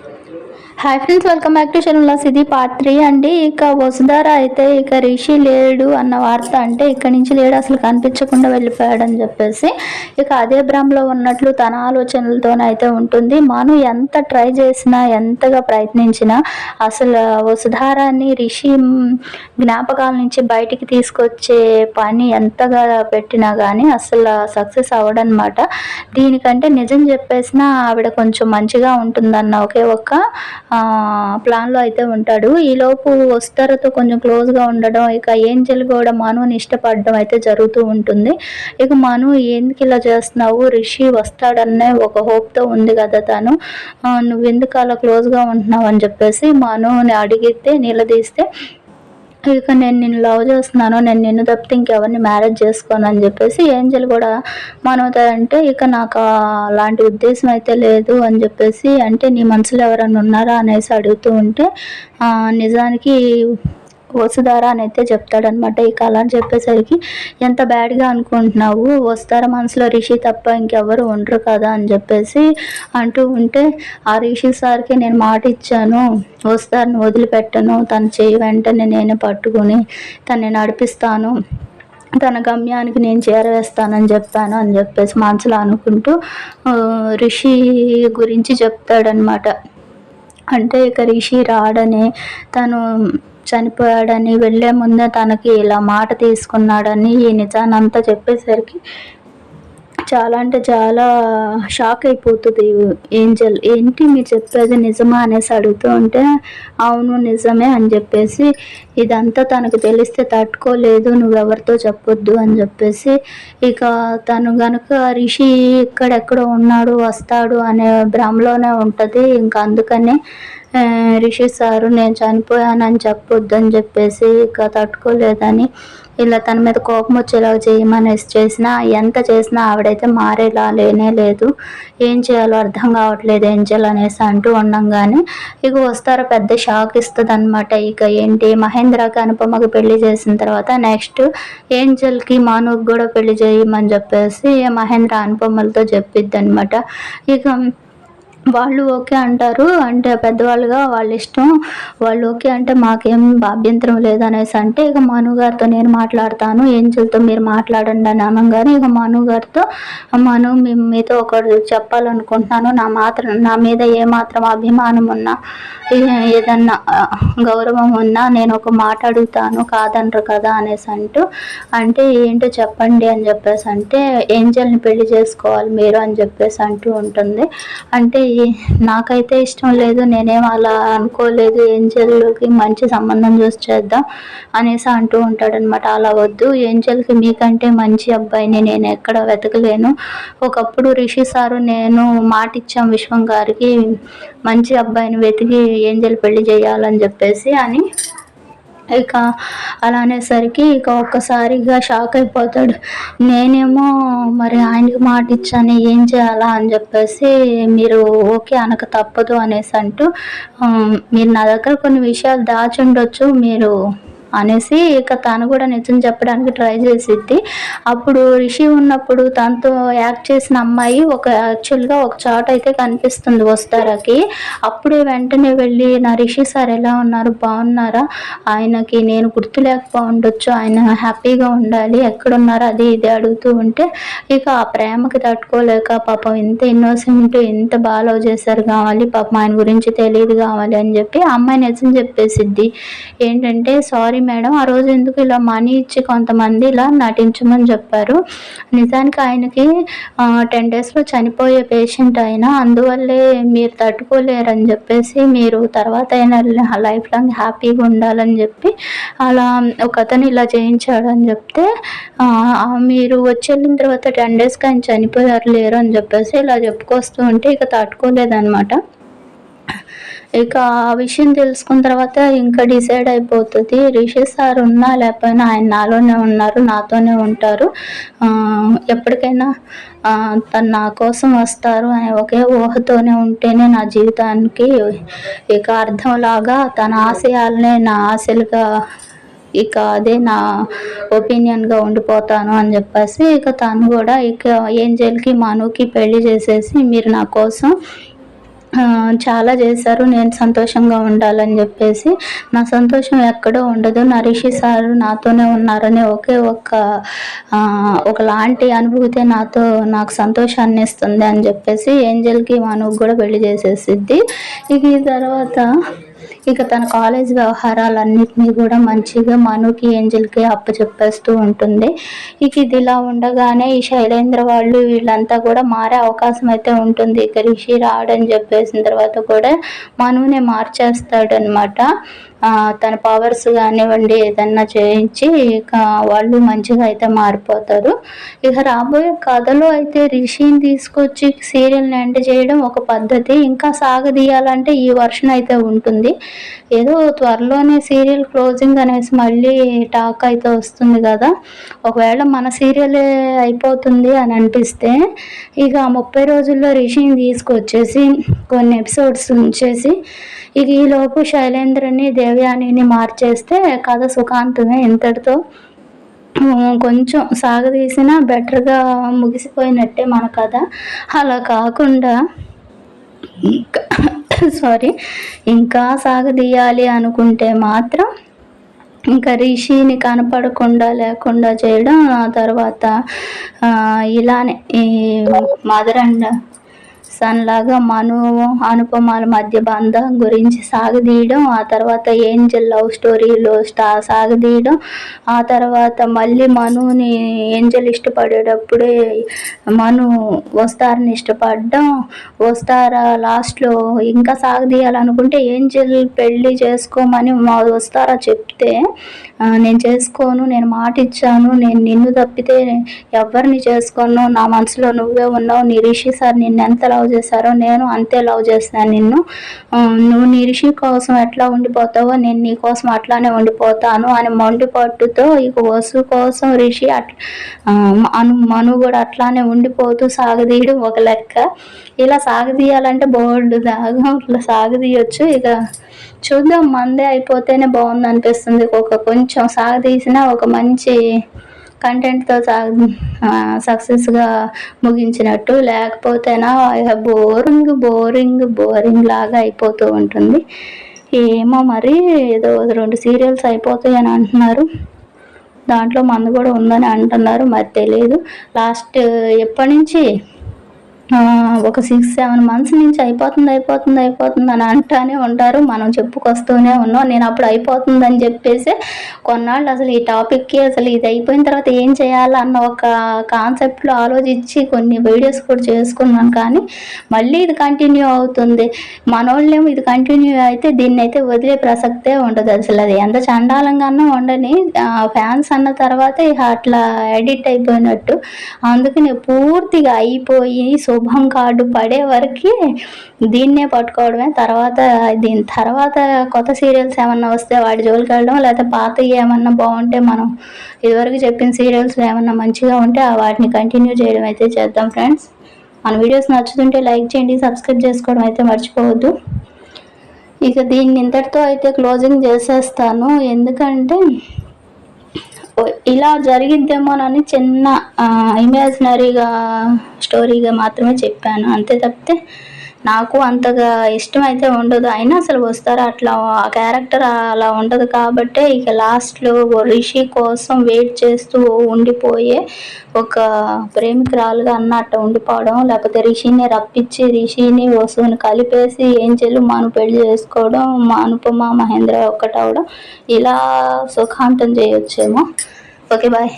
Hi friends welcome back to షెల్లాస్ ఇది part three అండి ఇక వసుధార అయితే ఇక రిషి లేడు అన్న వార్త అంటే ఇక్కడి నుంచి లేడు అసలు కనిపించకుండా వెళ్ళిపోయాడు అని చెప్పేసి ఇక అదే భ్రమలో ఉన్నట్లు తన ఆలోచనలతోనైతే ఉంటుంది. మను ఎంత ట్రై చేసినా ఎంతగా ప్రయత్నించినా అసలు వసుధారాన్ని రిషి జ్ఞాపకాల నుంచి బయటికి తీసుకొచ్చే పని ఎంతగా పెట్టినా కానీ అసలు సక్సెస్ అవ్వడనమాట దీనికంటే నిజం చెప్పేసినా ఆవిడ కొంచెం మంచిగా ఉంటుందన్న ఒకే ఒక ప్లాన్లో అయితే ఉంటాడు. ఈలోపు వస్తారతో కొంచెం క్లోజ్గా ఉండడం ఇక ఏంజల్ కూడా మనుని ఇష్టపడడం అయితే జరుగుతూ ఉంటుంది. ఇక మను ఎందుకు ఇలా చేస్తున్నావు? రిషి వస్తాడనే ఒక హోప్తో ఉంది కదా తను. నువ్వు ఎందుకు అలా క్లోజ్గా ఉంటున్నావు? అని చెప్పేసి మనుని అడిగితే నిలదీస్తే ఇక నేను నిన్ను లవ్ చేస్తున్నాను నేను నిన్ను తప్పితే ఇంకెవరిని మ్యారేజ్ చేసుకోను అని చెప్పేసి ఏంజల్ కూడా మనవుతాయంటే ఇక నాకు అలాంటి ఉద్దేశం అయితే లేదు అని చెప్పేసి అంటే నీ మనసులో ఎవరైనా ఉన్నారా అనేసి అడుగుతూ ఉంటే నిజానికి వసుధార అని అయితే చెప్తాడనమాట ఇక అలా చెప్పేసరికి ఎంత బ్యాడ్గా అనుకుంటున్నావు? వస్తారా మనసులో రిషి తప్ప ఇంకెవరు ఉండరు కదా? అని చెప్పేసి అంటూ ఉంటే ఆ రిషి సార్కి నేను మాట ఇచ్చాను. వస్తారని వదిలిపెట్టను. తను చేయి వెంటనే నేను పట్టుకుని తనని నడిపిస్తాను. తన గమ్యానికి నేను చేరవేస్తానని చెప్పాను అని చెప్పేసి మనసులో అనుకుంటూ రిషి గురించి చెప్తాడనమాట అంటే ఇక రిషి రాడని తను చనిపోయాడని వెళ్ళే ముందే తనకి ఇలా మాట తీసుకున్నాడని ఈ నిజానంతా చెప్పేసరికి చాలా అంటే చాలా షాక్ అయిపోతుంది. ఏంజల్ ఏంటి మీరు చెప్పేది నిజమా అనేసి అడుగుతూ ఉంటే అవును నిజమే అని చెప్పేసి ఇదంతా తనకు తెలిస్తే తట్టుకోలేదు నువ్వెవరితో చెప్పొద్దు అని చెప్పేసి ఇక తను గనుక రిషి ఇక్కడెక్కడ ఉన్నాడు వస్తాడు అనే భ్రమలోనే ఉంటుంది. ఇంకా అందుకనే రిషి సారు నేను చనిపోయానని చెప్పొద్దని చెప్పేసి ఇక తట్టుకోలేదని ఇలా తన మీద కోపం వచ్చేలాగా చేయమనేసి చేసినా ఎంత చేసినా ఆవిడైతే మారేలా లేనే లేదు. ఏం చేయాలో అర్థం కావట్లేదు ఏం చేయాలనేసి అంటూ ఉండంగానే ఇక వస్తారో పెద్ద షాక్ ఇస్తుంది అనమాట ఇక ఏంటి? మహేంద్రకి అనుపమకి పెళ్ళి చేసిన తర్వాత నెక్స్ట్ ఏంజల్కి మానుకి కూడా పెళ్ళి చేయమని చెప్పేసి మహేంద్ర అనుపమలతో చెప్పిద్ది అనమాట ఇక వాళ్ళు ఓకే అంటారు. అంటే పెద్దవాళ్ళుగా వాళ్ళ ఇష్టం. వాళ్ళు ఓకే అంటే మాకేం అభ్యంతరం లేదనేసి అంటే ఇక మనుగారితో నేను మాట్లాడతాను. ఏంజల్తో మీరు మాట్లాడండి అని అనగానే ఇక మనుగారితో మను మీతో ఒకటి చెప్పాలనుకుంటున్నాను. నా మాత్రం నా మీద ఏమాత్రం అభిమానం ఉన్నా ఏదన్నా గౌరవం ఉన్నా నేను ఒక మాట అడుగుతాను. కాదనరు కదా అనేసి అంటూ అంటే ఏంటో చెప్పండి అని చెప్పేసి అంటే ఏంజల్ని పెళ్ళి చేసుకోవాలి మీరు అని చెప్పేసి అంటూ ఉంటుంది. అంటే నాకైతే ఇష్టం లేదు నేనేం అలా అనుకోలేదు ఏంజల్కి మంచి సంబంధం చూసి చేద్దాం అనేసి అంటూ ఉంటాడనమాట అలా వద్దు ఏంజల్కి మీకంటే మంచి అబ్బాయిని నేను ఎక్కడ వెతకలేను. ఒకప్పుడు రిషి సారు నేను మాట ఇచ్చాం విశ్వం గారికి మంచి అబ్బాయిని వెతికి ఏంజల్ పెళ్ళి చేయాలని చెప్పేసి అని ఇక అలా అనేసరికి ఇక ఒక్కసారిగా షాక్ అయిపోతాడు. నేనేమో మరి ఆయనకి మాట ఇచ్చాను ఏం చేయాలా అని చెప్పేసి మీరు ఓకే అనక తప్పదు అనేసి అంటూ మీరు నా దగ్గర కొన్ని విషయాలు దాచుండొచ్చు మీరు అనేసి ఇక తను కూడా నిజం చెప్పడానికి ట్రై చేసిద్ది. అప్పుడు రిషి ఉన్నప్పుడు తనతో యాక్ట్ చేసిన అమ్మాయి ఒక యాక్చువల్గా ఒక చాట్ అయితే కనిపిస్తుంది వస్తారాకి. అప్పుడే వెంటనే వెళ్ళి నా రిషి సార్ ఎలా ఉన్నారు? బాగున్నారా? ఆయనకి నేను గుర్తు లేకపోవచ్చు ఆయన హ్యాపీగా ఉండాలి. ఎక్కడున్నారో? అది ఇది అడుగుతూ ఉంటే ఇక ఆ ప్రేమకి తట్టుకోలేక పాపం ఇంత ఇన్నోసెంట్ ఎంత బాగా చేశారు కావాలి. పాపం ఆయన గురించి తెలియదు కావాలి అని చెప్పి అమ్మాయి నిజం చెప్పేసిద్ది. ఏంటంటే సారీ సారీ మేడం. ఆ రోజు ఎందుకు ఇలా మనీ ఇచ్చి కొంతమంది ఇలా నటించమని చెప్పారు. నిజానికి ఆయనకి టెన్ డేస్లో చనిపోయే పేషెంట్ అయినా అందువల్లే మీరు తట్టుకోలేరని చెప్పేసి మీరు తర్వాత అయినా లైఫ్ లాంగ్ హ్యాపీగా ఉండాలని చెప్పి అలా ఒక అతను ఇలా చేయించాడని చెప్తే మీరు వచ్చి వెళ్ళిన తర్వాత టెన్ డేస్కి ఆయన చనిపోయారు లేరు అని చెప్పేసి ఇలా చెప్పుకొస్తూ ఉంటే ఇక తట్టుకోలేదన్నమాట. ఇక ఆ విషయం తెలుసుకున్న తర్వాత ఇంకా డిసైడ్ అయిపోతుంది. రిషి సార్ ఉన్నా లేకపోయినా ఆయన నాలోనే ఉన్నారు నాతోనే ఉంటారు. ఎప్పటికైనా తను నా కోసం వస్తారు అనే ఒకే ఊహతోనే ఉంటేనే నా జీవితానికి ఇక అర్థంలాగా తన ఆశయాలనే నా ఆశలుగా ఇక అదే నా ఒపీనియన్గా ఉండిపోతాను అని చెప్పేసి ఇక తను కూడా ఇక ఏంజల్కి మనుకి పెళ్ళి చేసేసి మీరు నా కోసం చాలా చేశారు. నేను సంతోషంగా ఉండాలని చెప్పేసి. నా సంతోషం ఎక్కడో ఉండదు. నా రిషి సార్ నాతోనే ఉన్నారని ఒకే ఒక ఒకలాంటి అనుభూతి నాతో నాకు సంతోషాన్ని ఇస్తుంది అని చెప్పేసి ఏంజల్కి మనకు కూడా పెళ్ళి చేసేసిద్ది. ఇక ఈ తర్వాత ఇక తన కాలేజ్ వ్యవహారాలన్నింటినీ కూడా మంచిగా మనుకి ఏంజల్కి అప్పచెప్పేస్తూ ఉంటుంది. ఇక ఇది ఇలా ఉండగానే ఈ శైలేంద్ర వాళ్ళు వీళ్ళంతా కూడా మారే అవకాశం అయితే ఉంటుంది. ఇక రిషి రాడని చెప్పేసిన తర్వాత కూడా మనునే మార్చేస్తాడనమాట తన పవర్స్ కానివ్వండి ఏదన్నా చేయించి ఇక వాళ్ళు మంచిగా అయితే మారిపోతారు. ఇక రాబోయే కథలో అయితే రిషిని తీసుకొచ్చి సీరియల్ని ఎండ్ చేయడం ఒక పద్ధతి. ఇంకా సాగదీయాలంటే ఈ వర్షన్ అయితే ఉంటుంది. ఏదో త్వరలోనే సీరియల్ క్లోజింగ్ అనేసి మళ్ళీ టాక్ అయితే వస్తుంది కదా. ఒకవేళ మన సీరియలే అయిపోతుంది అని అనిపిస్తే ఇక ముప్పై రోజుల్లో రిషిని తీసుకొచ్చేసి కొన్ని ఎపిసోడ్స్ ఉంచేసి ఇక ఈలోపు శైలేంద్రని దేవయానిని మార్చేస్తే కథ సుఖాంతమే. ఇంతటితో కొంచెం సాగదీసినా బెటర్గా ముగిసిపోయినట్టే మన కథ. అలా కాకుండా సారీ ఇంకా సాగదీయాలి అనుకుంటే మాత్రం ఇంకా రిషిని కనపడకుండా లేకుండా చేయడం ఆ తర్వాత ఇలానే ఈ మదర్ అండ్ సన్ లాగా మను అనుపమాల మధ్య బంధం గురించి సాగదీయడం ఆ తర్వాత ఏంజల్ లవ్ స్టోరీలో స్టా సాగదీయడం ఆ తర్వాత మళ్ళీ మనుని ఏంజల్ ఇష్టపడేటప్పుడే మను వస్తారని ఇష్టపడడం వస్తారా లాస్ట్లో ఇంకా సాగదీయాలనుకుంటే ఏంజల్ పెళ్ళి చేసుకోమని మా వస్తారా చెప్తే నేను చేసుకోను నేను మాట ఇచ్చాను నేను నిన్ను తప్పితే ఎవరిని చేసుకోను నా మనసులో నువ్వే ఉన్నావు నీ రిషి సార్ నిన్ను ఎంత లవ్ చేశారో నేను అంతే లవ్ చేస్తాను నిన్ను. నువ్వు నీ రిషి కోసం ఎట్లా ఉండిపోతావో నేను నీ కోసం అట్లానే ఉండిపోతాను అని మొండి పట్టుతో ఇక వసు కోసం రిషి అట్ అను మను కూడా అట్లానే ఉండిపోతూ సాగదీయడం ఒక లెక్క. ఇలా సాగదీయాలంటే బోర్డు దాగా ఇట్లా సాగదీయొచ్చు. ఇక చూద్దాం మందే అయిపోతేనే బాగుంది అనిపిస్తుంది ఒక కొంచెం సాగదీసిన ఒక మంచి కంటెంట్తో సాగ సక్సెస్గా ముగించినట్టు. లేకపోతేనా బోరింగ్ బోరింగ్ బోరింగ్ లాగా అయిపోతూ ఉంటుంది. ఏమో మరి ఏదో రెండు సీరియల్స్ అయిపోతాయి అని అంటున్నారు. దాంట్లో మందు కూడా ఉందని అంటున్నారు మరి తెలియదు లాస్ట్ ఎప్పటి నుంచి? ఒక సిక్స్ సెవెన్ మంత్స్ నుంచి అయిపోతుంది అయిపోతుంది అయిపోతుంది అని అంటానే ఉంటారు. మనం చెప్పుకొస్తూనే ఉన్నాం. నేను అప్పుడు అయిపోతుంది అని చెప్పేసి కొన్నాళ్ళు అసలు ఈ టాపిక్కి అసలు ఇది అయిపోయిన తర్వాత ఏం చేయాలన్న ఒక కాన్సెప్ట్లో ఆలోచించి కొన్ని వీడియోస్ కూడా చేసుకున్నాను కానీ మళ్ళీ ఇది కంటిన్యూ అవుతుంది. మనోళ్ళేమో ఇది కంటిన్యూ అయితే దీన్ని అయితే వదిలే ప్రసక్తే ఉండదు అసలు. అది ఎంత చండాలంగానో ఉండని ఫ్యాన్స్ అన్న తర్వాత అట్లా ఎడిట్ అయిపోయినట్టు. అందుకని పూర్తిగా అయిపోయి సో శుభం కార్డు పడే వరకు దీన్నే పట్టుకోవడమే. తర్వాత దీని తర్వాత కొత్త సీరియల్స్ ఏమన్నా వస్తే వాటి జోలికి వెళ్ళడం లేకపోతే పాత ఏమన్నా బాగుంటే మనం ఇదివరకు చెప్పిన సీరియల్స్ ఏమన్నా మంచిగా ఉంటే ఆ వాటిని కంటిన్యూ చేయడం అయితే చేద్దాం ఫ్రెండ్స్. మన వీడియోస్ నచ్చుతుంటే లైక్ చేయండి సబ్స్క్రైబ్ చేసుకోవడం అయితే మర్చిపోవద్దు. ఇక దీన్ని ఇంతటితో అయితే క్లోజింగ్ చేసేస్తాను. ఎందుకంటే ఇలా జరిగిద్దేమోనని చిన్న ఇమాజినరీగా స్టోరీగా మాత్రమే చెప్పాను. అంతే తప్పితే నాకు అంతగా ఇష్టం అయితే ఉండదు. అయినా అసలు వస్తారా అట్లా ఆ క్యారెక్టర్ అలా ఉండదు కాబట్టే ఇక లాస్ట్లో రిషి కోసం వెయిట్ చేస్తూ ఉండిపోయే ఒక ప్రేమికురాలుగా అన్నట్టు ఉండిపోవడం లేకపోతే రిషిని రప్పించి రిషిని వసువుని కలిపేసి ఏం చెల్లు మాను పెళ్ళి చేసుకోవడం మా అనుపమ మహేంద్ర ఒక్కటవడం ఇలా సుఖాంతం చేయొచ్చేమో. Okay bye.